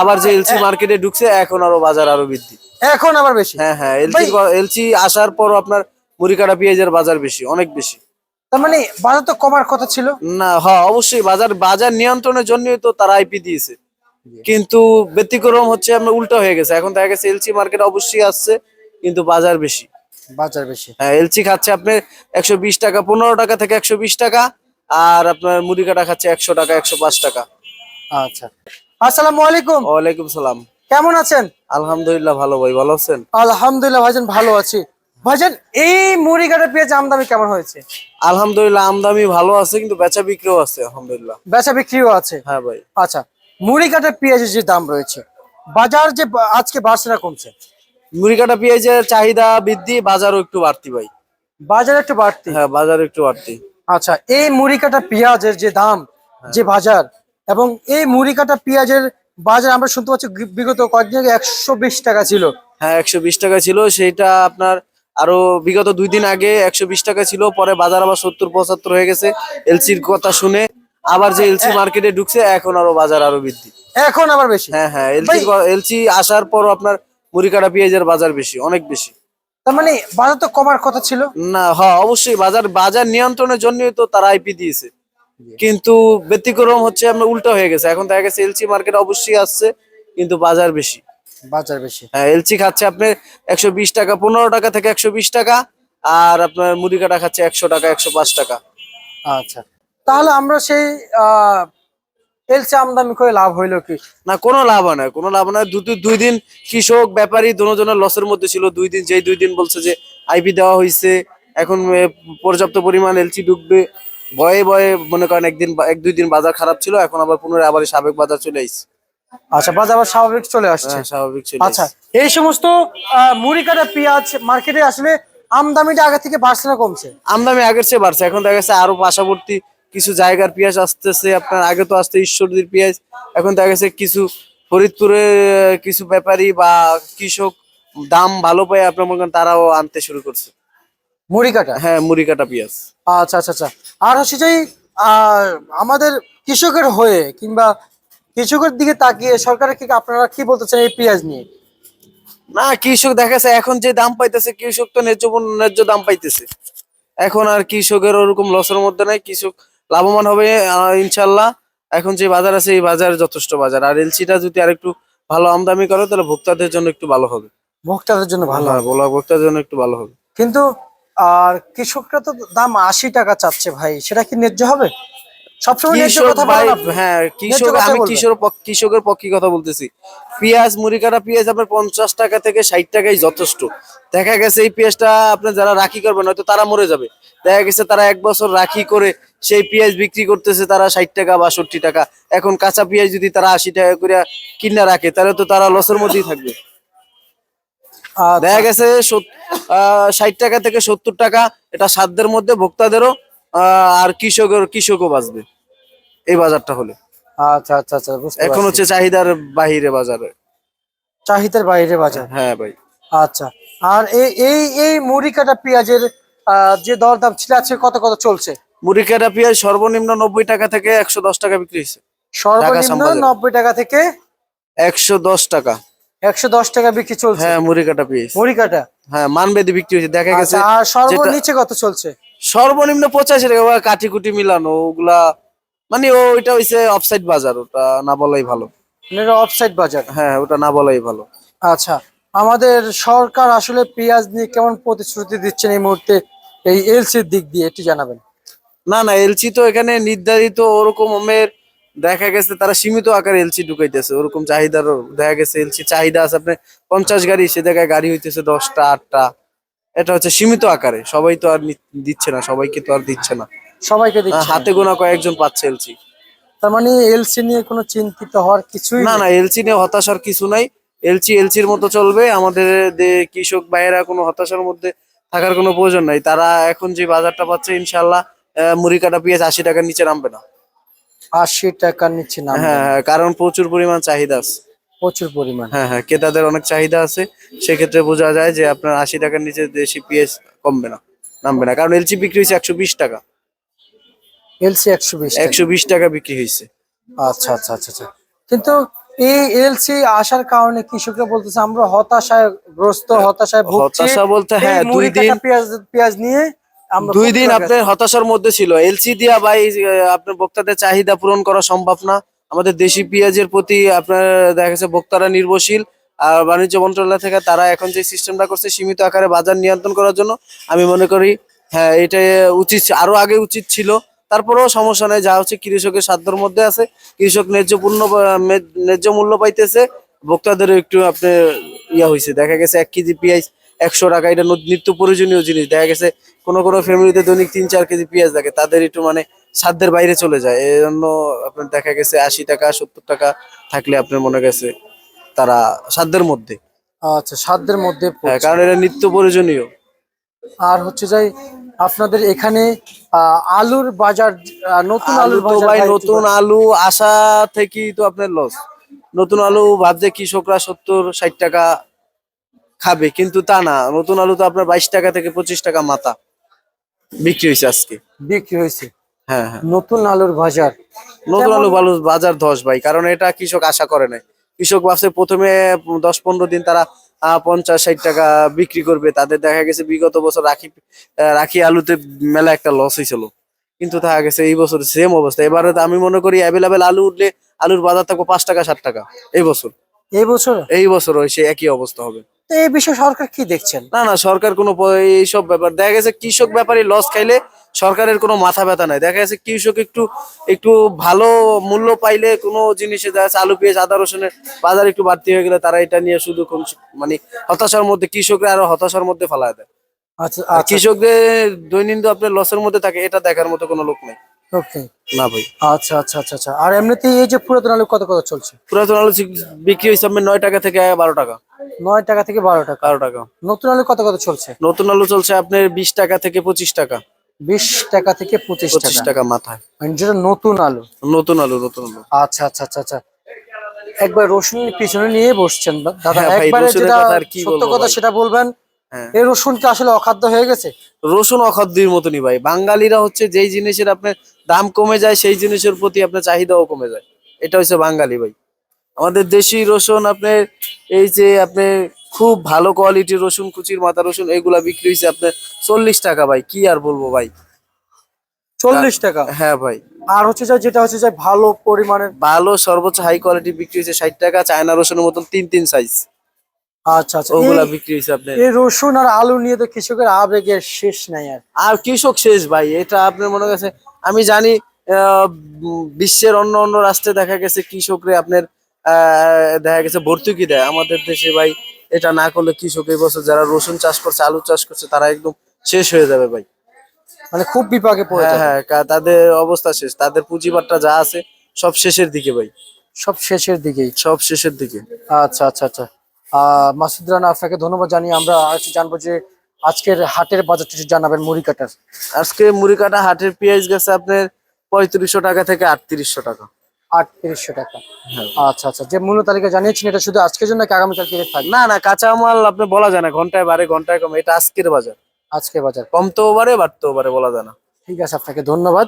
আবার যে এলসি মার্কেটে ঢুকছে এখন আরও বাজার আরও বৃদ্ধি। এখন আবার বেশি। হ্যাঁ হ্যাঁ এলসি এলসি আসার পর আপনার মুড়ি কাটা পেঁয়াজের বাজার বেশি অনেক বেশি। তার মানে বাজার তো কমার কথা ছিল? না হ্যাঁ অবশ্যই বাজার বাজার নিয়ন্ত্রণের জন্যই তো তারা আইপি দিয়েছে। কিন্তু ব্যতিক্রম হচ্ছে আপনার উল্টো হয়ে গেছে। এখন দেখা গেছে এলসি মার্কেট অবশ্যই আসছে কিন্তু বাজার বেশি। বাজার বেশি। হ্যাঁ এলসি খাচ্ছে আপনার একশো বিশ টাকা পনেরো টাকা থেকে একশো বিশ টাকা আর আপনার মুড়ি কাটা খাচ্ছে একশো টাকা একশো পাঁচ টাকা। আচ্ছা। আসসালামু আলাইকুম। ওয়ালাইকুম সালাম। কেমন আছেন? আলহামদুলিল্লাহ ভালো ভাই ভালো আছেন? আলহামদুলিল্লাহ ভাইজান ভালো আছি। ভাইজান এই মুড়ি কাটা পেঁয়াজ আমদামি কেমন হয়েছে? আলহামদুলিল্লাহ আমদামি ভালো আছে কিন্তু বেচা বিক্রিও আছে আলহামদুলিল্লাহ। বেচা বিক্রিও আছে? হ্যাঁ ভাই। আচ্ছা মুড়ি কাটা পেঁয়াজের যে দাম রয়েছে বাজার যে আজকে বাড়ছে না কমছে? মুড়ি কাটা পেঁয়াজের চাহিদা বৃদ্ধি বাজারও একটু বাড়তি ভাই। বাজার একটু বাড়তি? হ্যাঁ বাজার একটু বাড়তি। আচ্ছা এই মুড়ি কাটা পেঁয়াজের যে দাম যে বাজার এবং এই মুড়ি কাটা পেঁয়াজের বাজার আমরা শুনতে পাচ্ছি বিগত কয়েকদিন আগে একশো বিশ টাকা ছিল। হ্যাঁ একশো বিশ টাকা ছিল। সেটা আপনার আরও বিগত দুই দিন আগে একশো বিশ টাকা ছিল। পরে বাজার আবার সত্তর পঁচাত্তর হয়ে গেছে এলসির কথা শুনে। আবার যে এলসি মার্কেটে ঢুকছে এখন আরও বাজার আরও বৃদ্ধি। এখন আবার বেশি? হ্যাঁ হ্যাঁ এলসি এলসি আসার পর আপনার মুড়ি কাটা পেঁয়াজের বাজার বেশি অনেক বেশি। তার মানে বাজার তো কমার কথা ছিল। না হ্যাঁ অবশ্যই বাজার বাজার নিয়ন্ত্রণের জন্যই তো তারা আইপি দিয়েছে। কিন্তু ব্যতিক্রম হচ্ছে আপনার উল্টো হয়ে গেছে। এখন দেখা গেছে এলসি মার্কেট অবশ্যই আসছে কিন্তু বাজার বেশি। বাজার বেশি। হ্যাঁ এলসি খাচ্ছে আপনি একশো বিশ টাকা পনেরো টাকা থেকে একশো বিশ টাকা আর আপনার মুড়ি কাটা খাচ্ছে একশো টাকা একশো পাঁচ টাকা। আচ্ছা। তাহলে আমরা সেই এলসি আমদানি করে লাভ হইল কি? না কোনো লাভ হয় না। কোনো লাভ না। দুই দুই দিন কৃষক ব্যাপারী দুজনের লসের মধ্যে ছিল। দুই দিন যেই দুই দিন বলছে যে আইপি দেওয়া হয়েছে এখন পর্যাপ্ত পরিমাণ এলসি ঢুকবে। ভয়ে ভয়ে মনে করেন একদিন এক দুই দিন বাজার খারাপ ছিল এখন আবার পুনরায় আবার সাবেক বাজার চলে আসছে আচ্ছা বাজার আবার স্বাভাবিক চলে আসছে। হ্যাঁ, স্বাভাবিক চলে আচ্ছা এই সমস্ত মুড়ি কাটা পেঁয়াজ মার্কেটে আসলে আমদামিটা আগে থেকে বাড়ছে না কমছে? আমদামি আগের চেয়ে বাড়ছে এখন দেখা গেছে আরও পার্শ্ববর্তী কিছু জায়গার পেঁয়াজ আসতেছে আপনার আগে তো আসতে ঈশ্বরদীর পেঁয়াজ এখন দেখা গেছে কিছু ফরিদপুরে কিছু ব্যাপারী বা কৃষক দাম ভালো পায় আপনার মনে করেন তারাও আনতে শুরু করছে। মুড়ি কাটা? হ্যাঁ মুড়ি কাটা পেঁয়াজ। আচ্ছা আচ্ছা আচ্ছা। আর হচ্ছে যে আমাদের কৃষকের হয়ে কিংবা কৃষকের দিকে তাকিয়ে সরকারের কি আপনারা কি বলতে চান এই পেঁয়াজ নিয়ে? না কৃষক দেখা যাচ্ছে এখন যে দাম পাইতেছে কৃষক তো ন্যায্য ন্যায্য দাম পাইতেছে। এখন আর কৃষকের ওরকম লসের মধ্যে নাই কৃষক লাভবান হবে ইনশাল্লাহ। এখন যে বাজার আছে এই বাজার যথেষ্ট বাজার। আর এলসিটা যদি আরেকটু ভালো আমদানি করে তাহলে ভোক্তাদের জন্য একটু ভালো হবে। ভোক্তাদের জন্য ভালো হবে। বলা ভোক্তাদের জন্য একটু ভালো হবে। কিন্তু আর কৃষকরা তো দাম আশি টাকা চাচ্ছে ভাই সেটা কি ন্যায্য হবে? সবসময় ন্যায্য কথা বলেন হ্যাঁ কৃষক আমি বলবেন। কৃষকের পক্ষে কথা বলতেছি। পেঁয়াজ মুড়ি কাটা পেঁয়াজ আপনার পঞ্চাশ টাকা থেকে ষাট টাকাই যথেষ্ট। দেখা গেছে এই পেঁয়াজটা আপনার যারা রাখি করবেন হয়তো তারা মরে যাবে। দেখা গেছে তারা এক বছর রাখি করে সেই পেঁয়াজ বিক্রি করতেছে তারা ষাট টাকা বাষট্টি টাকা। এখন কাঁচা পেঁয়াজ যদি তারা আশি টাকা করে কিনা রাখে তাহলে তো তারা লসের মধ্যেই থাকবে। দেখা গেছে ষাট টাকা থেকে সত্তর টাকা। এটা সাধ্যের মধ্যে ভোক্তাদেরও আর কৃষকের কৃষকও বাঁচবে এই বাজারটা হলে। আচ্ছা আচ্ছা আচ্ছা এখন হচ্ছে চাহিদার বাহিরে বাজারে। চাহিদার বাইরে বাজার। হ্যাঁ ভাই। আচ্ছা। আর এই এই এই মুড়ি কাটা পেঁয়াজের যে দরদাম ছিল আছে কত কত চলছে? মুড়ি কাটা পেঁয়াজ সর্বনিম্ন নব্বই টাকা থেকে একশো দশ টাকা বিক্রি হয়েছে। সর্বনিম্ন নব্বই টাকা থেকে একশো দশ টাকা। একশো দশ টাকা বিক্রি চলছে। হ্যাঁ মুড়ি কাটা পেঁয়াজ মুড়ি কাটা? হ্যাঁ মানবেদি বিক্রি হয়েছে দেখা গেছে আচ্ছা, আর সর্বনিচে কত চলছে? সর্বনিম্ন পঁচাশি টাকা কাঠি কুটি মিলানো ওগুলা মানে ওইটা হইছে অফসাইড বাজার ওটা না বলাই ভালো। অফসাইড বাজার? হ্যাঁ ওটা না বলাই ভালো। আচ্ছা আমাদের সরকার আসলে পেঁয়াজ নিয়ে কেমন প্রতিশ্রুতি দিচ্ছেন এই মুহূর্তে? এই এলসির দিক দিয়ে একটু জানাবেন। না না এলসি তো এখানে নির্ধারিত ওরকম আমের দেখা গেছে তারা সীমিত আকারে এলসি ঢুকাইতেছে ওরকম চাহিদার দেখা গেছে এলসি চাহিদা আছে আপনি পঞ্চাশ গাড়ি সে জায়গায় গাড়ি হইতেছে দশটা আটটা। এটা হচ্ছে সীমিত আকারে সবাই তো আর দিচ্ছে না সবাইকে তো আর দিচ্ছে না। সবাইকে দিচ্ছে হাতে গোনা কয়েকজন পাচ্ছে এলসি তার মানে এলসি নিয়ে কোনো চিন্তিত হওয়ার কিছুই না না এলসি নিয়ে হতাশার কিছু নাই। এলসি এলসির মতো চলবে আমাদের কৃষক ভাইয়েরা কোনো হতাশার মধ্যে থাকার কোনো প্রয়োজন নাই। তারা এখন যে বাজারটা পাচ্ছে ইনশাল্লাহ মুড়ি কাটা পেঁয়াজ আশি টাকার নিচে নামবে না। আশি টাকার নিচে না হ্যাঁ হ্যাঁ কারণ প্রচুর পরিমাণ চাহিদা আছে। প্রচুর পরিমাণ। হ্যাঁ হ্যাঁ ক্রেতাদের অনেক চাহিদা আছে। সেক্ষেত্রে বোঝা যায় যে আপনার আশি টাকার নিচে দেশি পেঁয়াজ কমবে না নামবে না। কারণ এলসি বিক্রি হয়েছে একশো বিশ টাকা। এলসি একশো বিশ একশো বিশ টাকা বিক্রি হয়েছে। আচ্ছা আচ্ছা আচ্ছা আচ্ছা। কিন্তু এই এলসি আসার কারণে কৃষকরা বলতেছে আমরা হতাশায় গ্রস্ত হতাশায় হতাশা বলতে হ্যাঁ, দুই দিন- পেঁয়াজ পেঁয়াজ নিয়ে দুই দিন আপনার হতাশার মধ্যে ছিল। এলসি দিয়া আহ, আপনার ভোক্তাদের চাহিদা পূরণ করা সম্ভব না। আমাদের দেশি পেঁয়াজের প্রতি আপনার দেখা গেছে ভোক্তারা নির্ভরশীল। আর বাণিজ্য মন্ত্রণালয় থেকে তারা এখন যে সিস্টেমটা করছে সীমিত আকারে বাজার নিয়ন্ত্রণ করার জন্য আমি মনে করি হ্যাঁ এটা উচিত আরও আগে উচিত ছিল। তারপরেও সমস্যা নেই যা হচ্ছে কৃষকের সাধ্যর মধ্যে আছে। কৃষক ন্যায্য পূর্ণ ন্যায্য মূল্য পাইতেছে। ভোক্তাদেরও একটু আপনার ইয়া হয়েছে দেখা গেছে এক কেজি পেঁয়াজ একশো টাকা। এটা নিত্য প্রয়োজনীয় জিনিস। দেখা গেছে কোনো কোনো ফ্যামিলিতে দৈনিক তিন চার কেজি পেঁয়াজ লাগে তাদের একটু মানে সাধ্যের বাইরে চলে যায়। এই জন্য আপনার দেখা গেছে আশি টাকা সত্তর টাকা থাকলে আপনার মনে গেছে তারা সাধ্যের মধ্যে। আচ্ছা সাধ্যের মধ্যে হ্যাঁ, কারণ এটা নিত্য প্রয়োজনীয়। আর হচ্ছে যাই আপনাদের এখানে আলুর বাজার নতুন আলু আলুর বাজার ভাই নতুন আলু আসা থেকেই তো আপনার লস নতুন আলু ভাবছে কৃষকরা সত্তর ষাট টাকা খাবে কিন্তু তা না। নতুন আলু তো আপনার বাইশ টাকা থেকে পঁচিশ টাকা মাথা। বিক্রি হয়েছে আজকে? বিক্রি হয়েছে। হ্যাঁ হ্যাঁ। নতুন আলুর বাজার। নতুন আলু বালু বাজার ধস ভাই কারণ এটা কৃষক আশা করে নাই। কৃষক ভাবছে প্রথমে দশ পনেরো দিন তারা পঞ্চাশ ষাট টাকা বিক্রি করবে। তাদের দেখা গেছে বিগত বছর রাখি রাখি আলুতে মেলা একটা লস হয়েছিল। কিন্তু দেখা গেছে এই বছর সেম অবস্থা। এবারে আমি মনে করি অ্যাভেলেবেল আলু উঠলে আলুর বাজার থাকব পাঁচ টাকা ষাট টাকা। এই বছর। এই বছর? এই বছর সে একই অবস্থা হবে। তো এই বিষয়ে সরকার কি দেখছেন? না না সরকার কোনো এইসব ব্যাপার দেখা গেছে কৃষক ব্যাপারে লস খাইলে সরকারের কোনো মাথা ব্যথা নাই। দেখা গেছে কৃষক একটু একটু ভালো মূল্য পাইলে কোনো জিনিসে দেখা যাচ্ছে আলু পেঁয়াজ আদা রসুনের বাজার একটু বাড়তি হয়ে গেলে তারা এটা নিয়ে শুধু কোন মানে হতাশার মধ্যে কৃষকরা আরও হতাশার মধ্যে ফেলায় দেয়। আচ্ছা আচ্ছা। কৃষকদের দৈনন্দিন আপনার লসের মধ্যে থাকে এটা দেখার মতো কোনো লোক নেই। ওকে। না ভাই। আচ্ছা আচ্ছা আচ্ছা আচ্ছা। আর এমনিতে এই যে পুরাতন আলু কত কত চলছে? পুরাতন আলু বিক্রি হয়েছে আপনার নয় টাকা থেকে বারো টাকা। নয় টাকা থেকে বারো টাকা। বারো টাকা। নতুন আলু কত কত চলছে? নতুন আলু চলছে আপনার বিশ টাকা থেকে পঁচিশ টাকা। বিশ টাকা থেকে পঁচিশ পঁচিশ টাকা মাথায়। মানে যেটা নতুন আলু। নতুন আলু নতুন আলু। আচ্ছা আচ্ছা আচ্ছা আচ্ছা। একবার রসুনের পিছনে নিয়ে বসছেন। দাদা হ্যাঁ একবারে যেটা আর কি সত্য কথা সেটা বলবেন। হ্যাঁ। এই রসুন কি আসলে অখাদ্য হয়ে গেছে? রসুন অখাদ্যের মতনই ভাই। বাঙালিরা হচ্ছে যেই জিনিসের আপনার দাম কমে যায় সেই জিনিসের প্রতি আপনার চাহিদাও কমে যায়। এটা হচ্ছে বাঙালি ভাই। আমাদের দেশি রসুন আপনার এই যে আপনার খুব ভালো কোয়ালিটির রসুন কুচির মাথা রসুন এগুলা বিক্রি হয়েছে আপনার চল্লিশ টাকা ভাই। কি আর বলব ভাই? চল্লিশ টাকা? হ্যাঁ ভাই। আর হচ্ছে যে যেটা হচ্ছে যে ভালো পরিমাণের ভালো সর্বোচ্চ হাই কোয়ালিটি বিক্রি হয়েছে ষাট টাকা চায়না রসুনের মতন তিন তিন সাইজ আচ্ছা আচ্ছা। ওগুলা বিক্রি হয়েছে আপনার। এই রসুন আর আলু নিয়ে তো কৃষকের আবেগের শেষ নাই আর। আর কৃষক শেষ ভাই এটা আপনার মনে আমি জানি আহ, বিশ্বের অন্য অন্য রাষ্ট্রে দেখা গেছে কৃষকরে আপনার দেখা গেছে ভর্তুকি দেয়? আমাদের দেশে ভাই এটা না করলে কৃষক এই বছর যারা রসুন চাষ করছে আলু চাষ করছে তারা একদম শেষ হয়ে যাবে ভাই। মানে খুব বিপাকে পড়ে হ্যাঁ হ্যাঁ তাদের অবস্থা শেষ। তাদের পুঁজিবারটা যা আছে সব শেষের দিকে ভাই। সব শেষের দিকেই। সব শেষের দিকে। আচ্ছা আচ্ছা আচ্ছা। আহ মাসুদ রানা আপনাকে ধন্যবাদ জানিয়ে আমরা আরেকটু জানব যে আজকের হাটের বাজারটা একটু জানাবেন মুড়ি কাটার? আজকে মুড়ি কাটা হাটের পেঁয়াজ গেছে আপনার পঁয়ত্রিশশো টাকা থেকে আটত্রিশশো টাকা। আটত্রিশশো টাকা। হ্যাঁ। আচ্ছা আচ্ছা যে মূল্য তালিকা জানিয়েছেন এটা শুধু আজকের জন্য নাকি আগামীকাল কি থাকবে? না না আপনি বলা যায় না ঘন্টায় ঘন্টায় কমে এটা আজকের বাজার। আজকের বাজার। কমতেও পারে বাড়তেও পারে বলা যায় না। ঠিক আছে আপনাকে ধন্যবাদ।